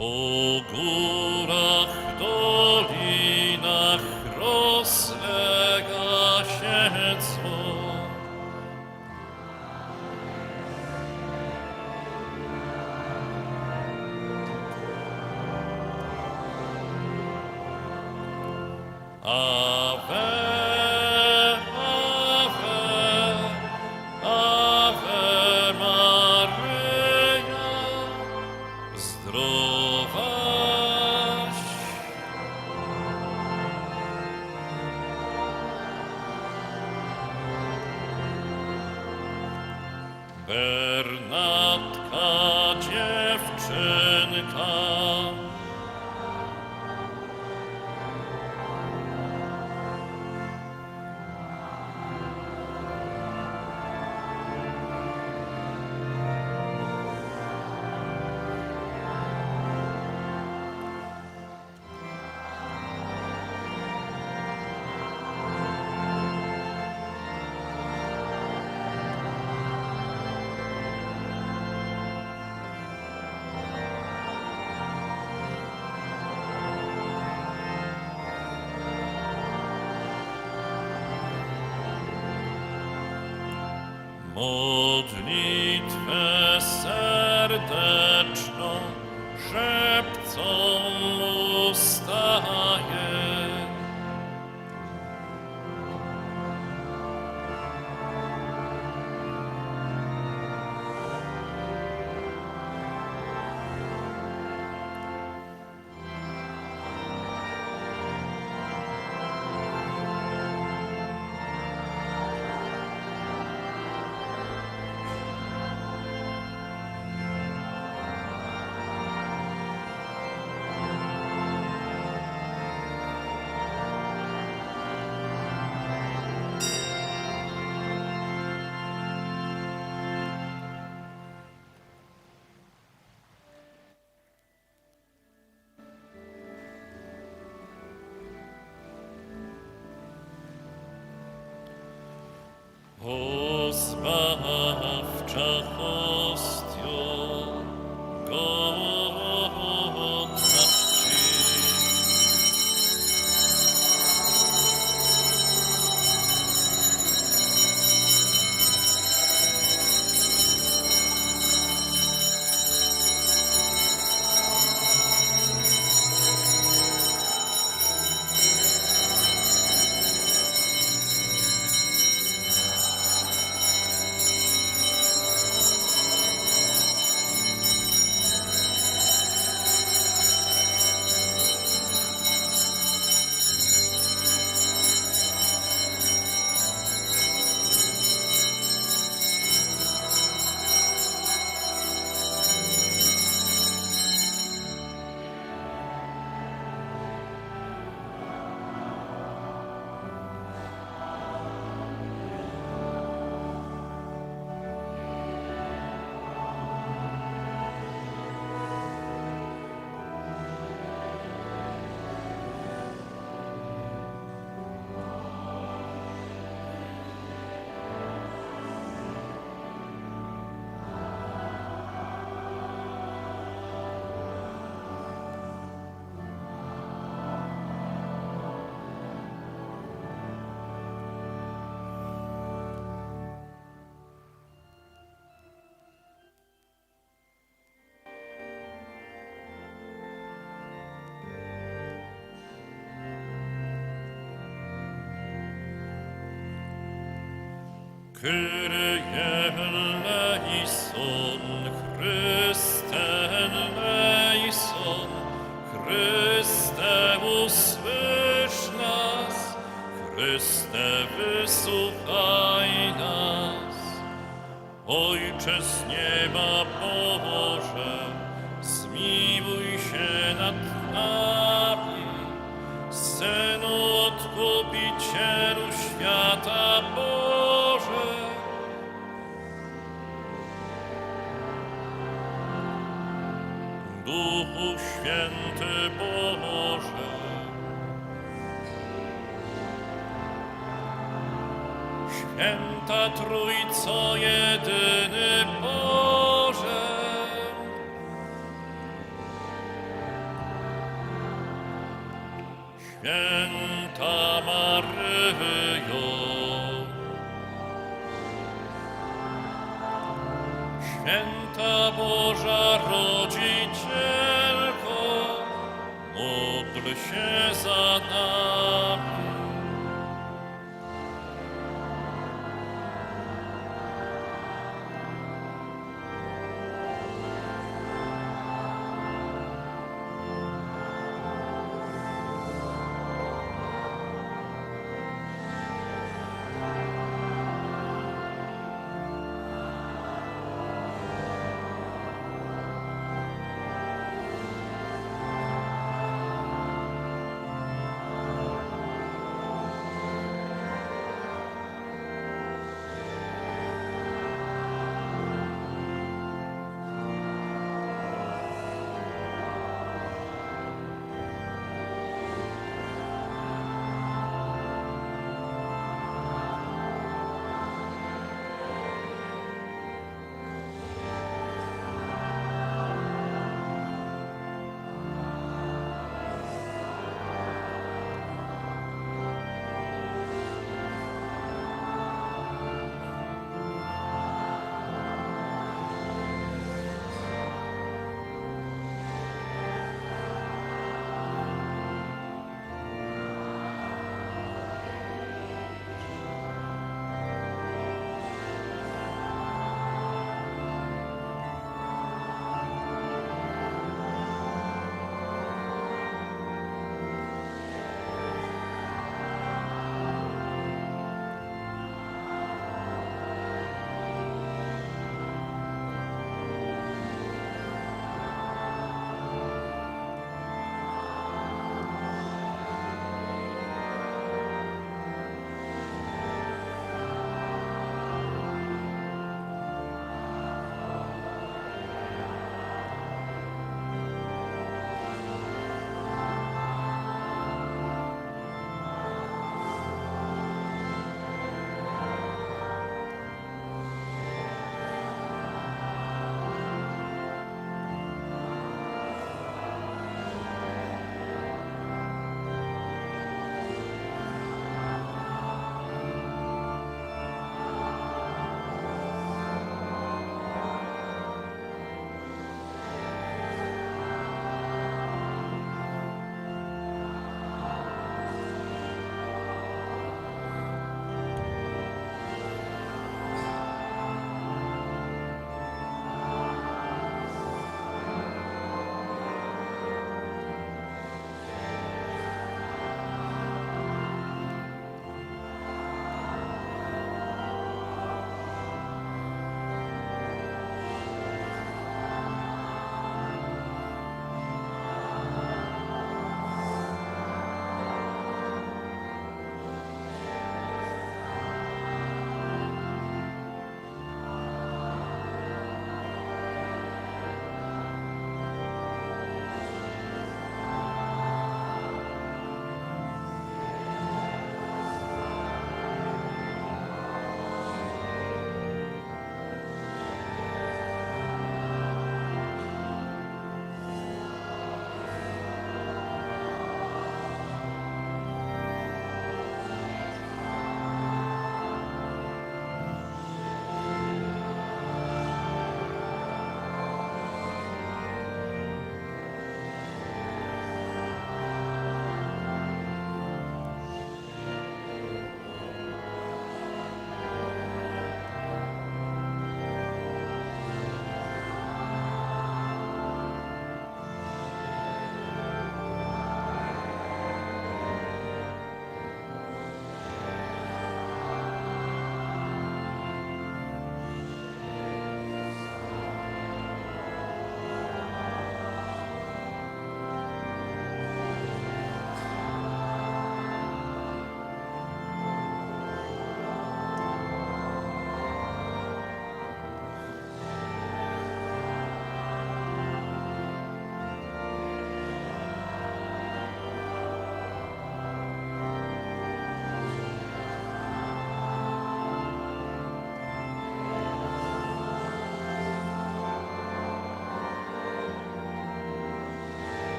Po górach, O Chryste wysłuchaj nas. Ojcze z nieba Boże, zmiłuj się nad nami, Synu Odkupicielu Święty Boże, Święta Trójco jedyny share.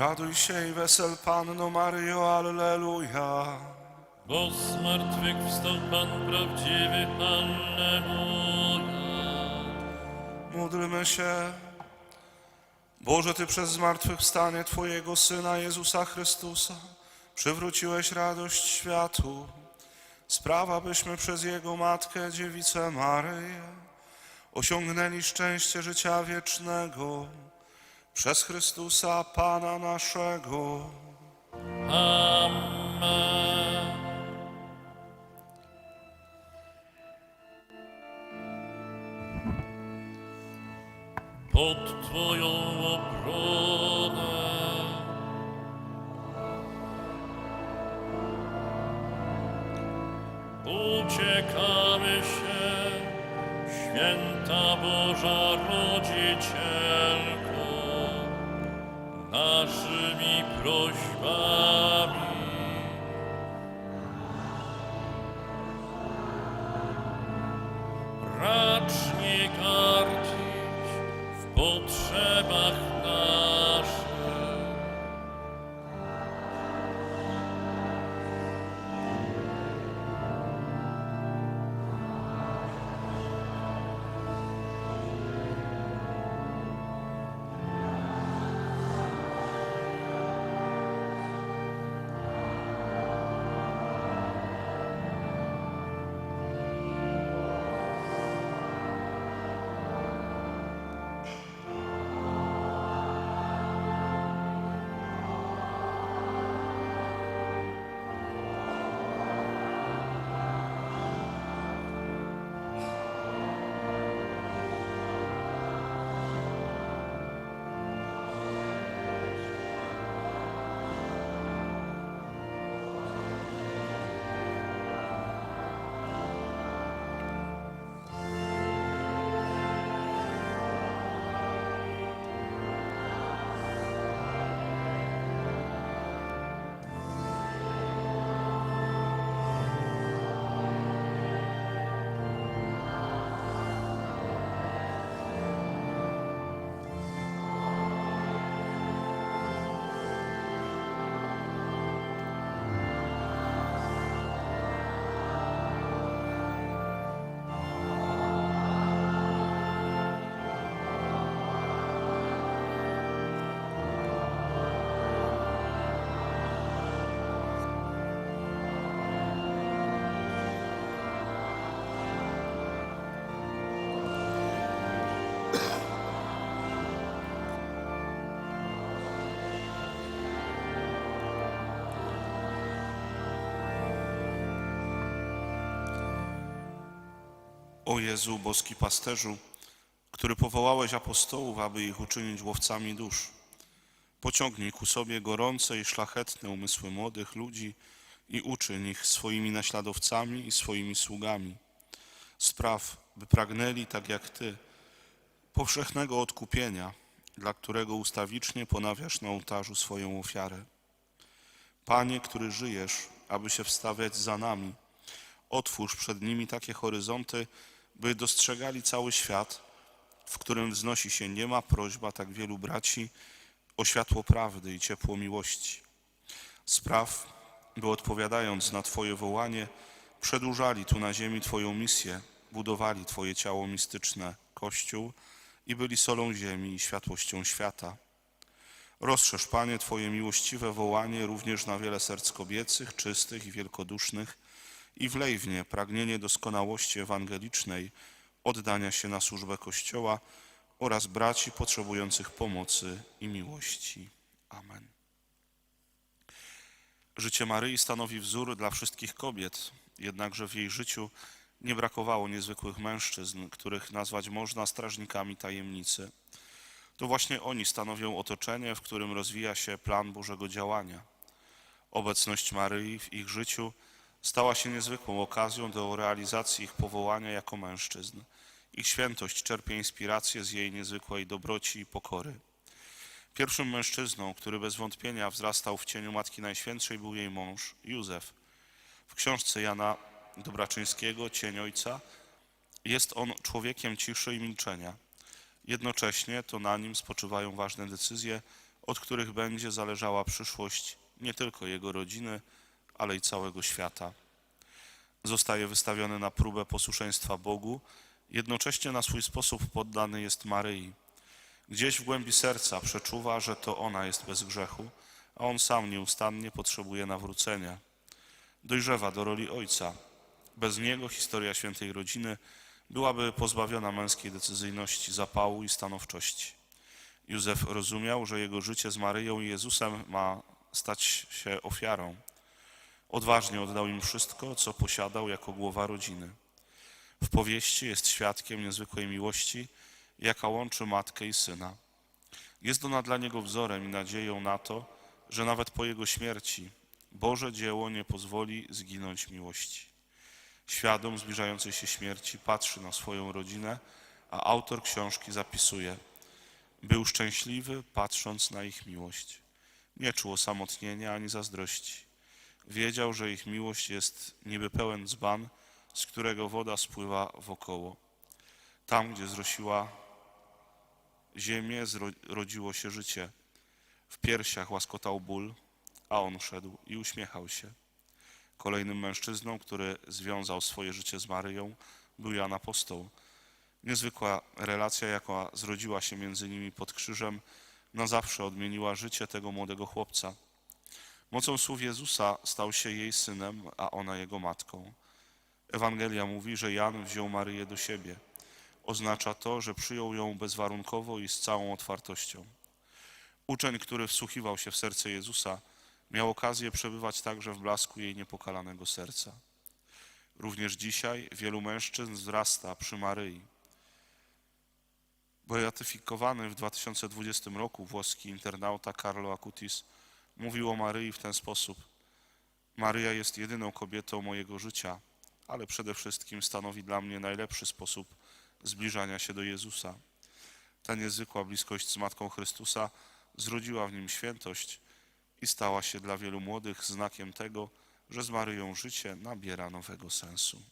Raduj się i wesel Panno Maryjo, Alleluja. Bo z martwych wstał Pan prawdziwy, Alleluja. Módlmy się. Boże, Ty przez zmartwychwstanie Twojego Syna Jezusa Chrystusa przywróciłeś radość światu. Sprawa, byśmy przez Jego Matkę, Dziewicę Maryję, osiągnęli szczęście życia wiecznego przez Chrystusa Pana naszego. Amen. Pod Twoją obronę uciekamy się, święta Boża Rodzicielko naszymi prośbami. O Jezu, boski pasterzu, który powołałeś apostołów, aby ich uczynić łowcami dusz. Pociągnij ku sobie gorące i szlachetne umysły młodych ludzi i uczyń ich swoimi naśladowcami i swoimi sługami. Spraw, by pragnęli, tak jak Ty, powszechnego odkupienia, dla którego ustawicznie ponawiasz na ołtarzu swoją ofiarę. Panie, który żyjesz, aby się wstawiać za nami, otwórz przed nimi takie horyzonty, by dostrzegali cały świat, w którym wznosi się niema prośba tak wielu braci o światło prawdy i ciepło miłości. Spraw, by odpowiadając na Twoje wołanie, przedłużali tu na ziemi Twoją misję, budowali Twoje ciało mistyczne, Kościół i byli solą ziemi i światłością świata. Rozszerz, Panie, Twoje miłościwe wołanie również na wiele serc kobiecych, czystych i wielkodusznych i wlej w nie pragnienie doskonałości ewangelicznej, oddania się na służbę Kościoła oraz braci potrzebujących pomocy i miłości. Amen. Życie Maryi stanowi wzór dla wszystkich kobiet, jednakże w jej życiu nie brakowało niezwykłych mężczyzn, których nazwać można strażnikami tajemnicy. To właśnie oni stanowią otoczenie, w którym rozwija się plan Bożego działania. Obecność Maryi w ich życiu stała się niezwykłą okazją do realizacji ich powołania jako mężczyzn. Ich świętość czerpie inspirację z jej niezwykłej dobroci i pokory. Pierwszym mężczyzną, który bez wątpienia wzrastał w cieniu Matki Najświętszej, był jej mąż, Józef. W książce Jana Dobraczyńskiego, Cień Ojca, jest on człowiekiem ciszy i milczenia. Jednocześnie to na nim spoczywają ważne decyzje od których będzie zależała przyszłość nie tylko jego rodziny, ale i całego świata. Zostaje wystawiony na próbę posłuszeństwa Bogu, jednocześnie na swój sposób poddany jest Maryi. Gdzieś w głębi serca przeczuwa, że to ona jest bez grzechu, a on sam nieustannie potrzebuje nawrócenia. Dojrzewa do roli ojca. Bez niego historia świętej rodziny byłaby pozbawiona męskiej decyzyjności, zapału i stanowczości. Józef rozumiał, że jego życie z Maryją i Jezusem ma stać się ofiarą. Odważnie oddał im wszystko, co posiadał jako głowa rodziny. W powieści jest świadkiem niezwykłej miłości, jaka łączy matkę i syna. Jest ona dla niego wzorem i nadzieją na to, że nawet po jego śmierci Boże dzieło nie pozwoli zginąć miłości. Świadom zbliżającej się śmierci patrzy na swoją rodzinę, a autor książki zapisuje: Był szczęśliwy, patrząc na ich miłość. Nie czuł osamotnienia ani zazdrości. Wiedział, że ich miłość jest niby pełen dzban, z którego woda spływa wokoło. Tam, gdzie zrosiła ziemię, zrodziło się życie. W piersiach łaskotał ból, a on szedł i uśmiechał się. Kolejnym mężczyzną, który związał swoje życie z Maryją, był Jan Apostoł. Niezwykła relacja, jaka zrodziła się między nimi pod krzyżem, na zawsze odmieniła życie tego młodego chłopca. Mocą słów Jezusa stał się jej synem, a ona jego matką. Ewangelia mówi, że Jan wziął Maryję do siebie. Oznacza to, że przyjął ją bezwarunkowo i z całą otwartością. Uczeń, który wsłuchiwał się w serce Jezusa, miał okazję przebywać także w blasku jej niepokalanego serca. Również dzisiaj wielu mężczyzn wzrasta przy Maryi. Beatyfikowany w 2020 roku włoski internauta Carlo Acutis mówił o Maryi w ten sposób. Maryja jest jedyną kobietą mojego życia, ale przede wszystkim stanowi dla mnie najlepszy sposób zbliżania się do Jezusa. Ta niezwykła bliskość z Matką Chrystusa zrodziła w nim świętość i stała się dla wielu młodych znakiem tego, że z Maryją życie nabiera nowego sensu.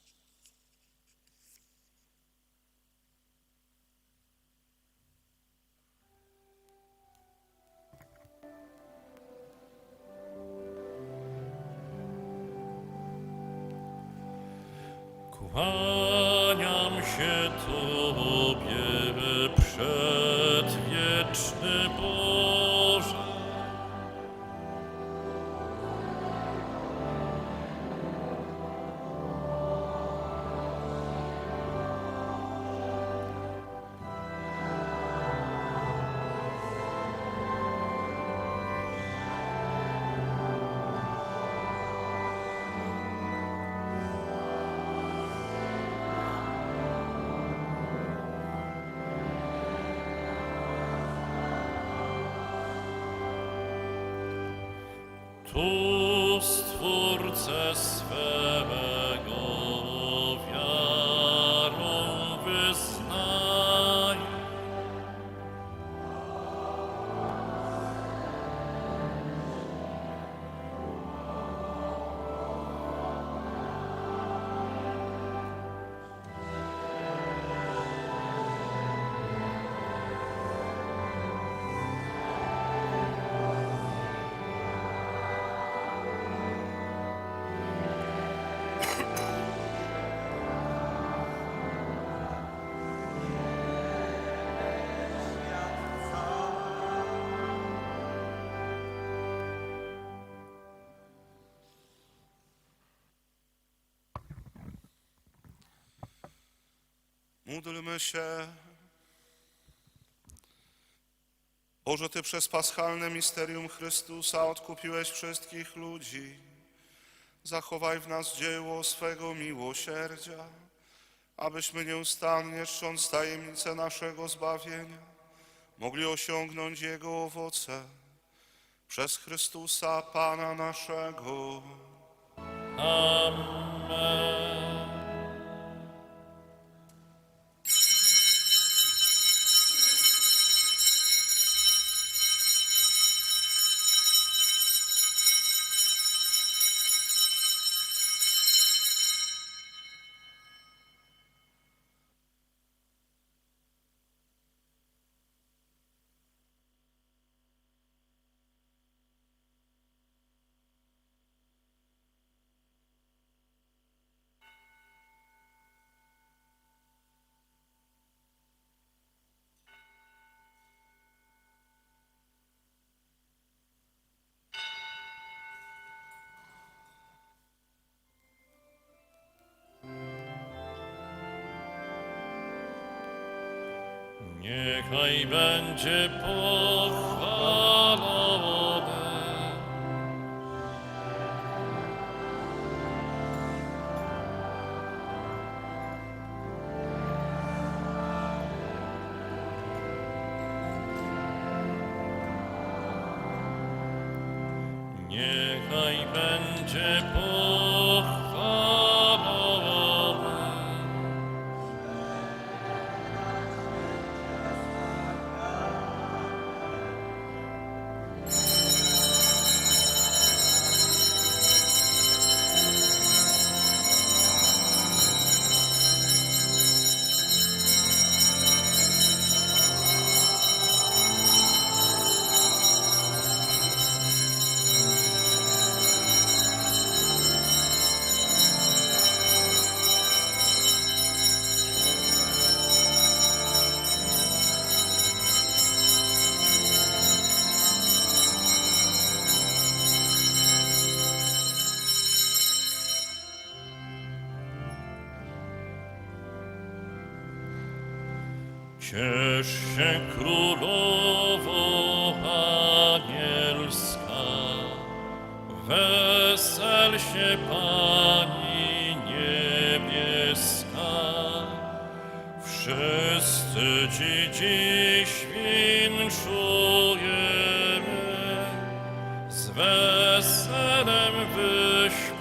Tu Stwórcę swego Módlmy się. Boże, Ty przez paschalne misterium Chrystusa odkupiłeś wszystkich ludzi. Zachowaj w nas dzieło swego miłosierdzia, abyśmy nieustannie czcząc tajemnicę naszego zbawienia, mogli osiągnąć Jego owoce. Przez Chrystusa Pana naszego. Amen. Niechaj będzie pochwalone. Wszyscy ci dziś winszujemy, z weselem wyśpiewujemy.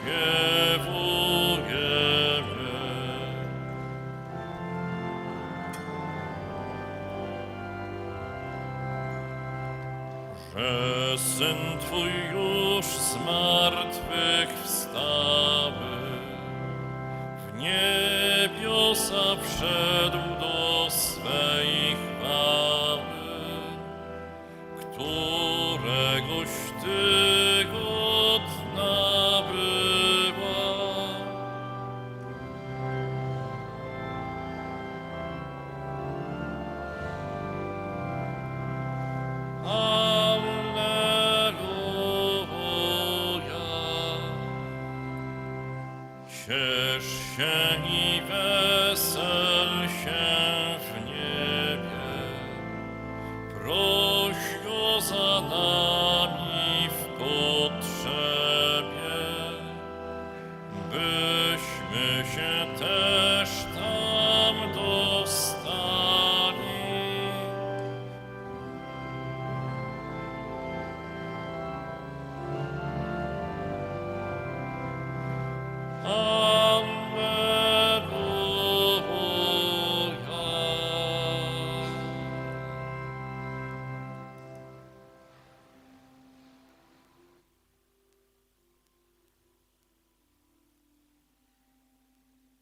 że Syn Twój już z martwych wstały, w niebiosa wszedł Krishna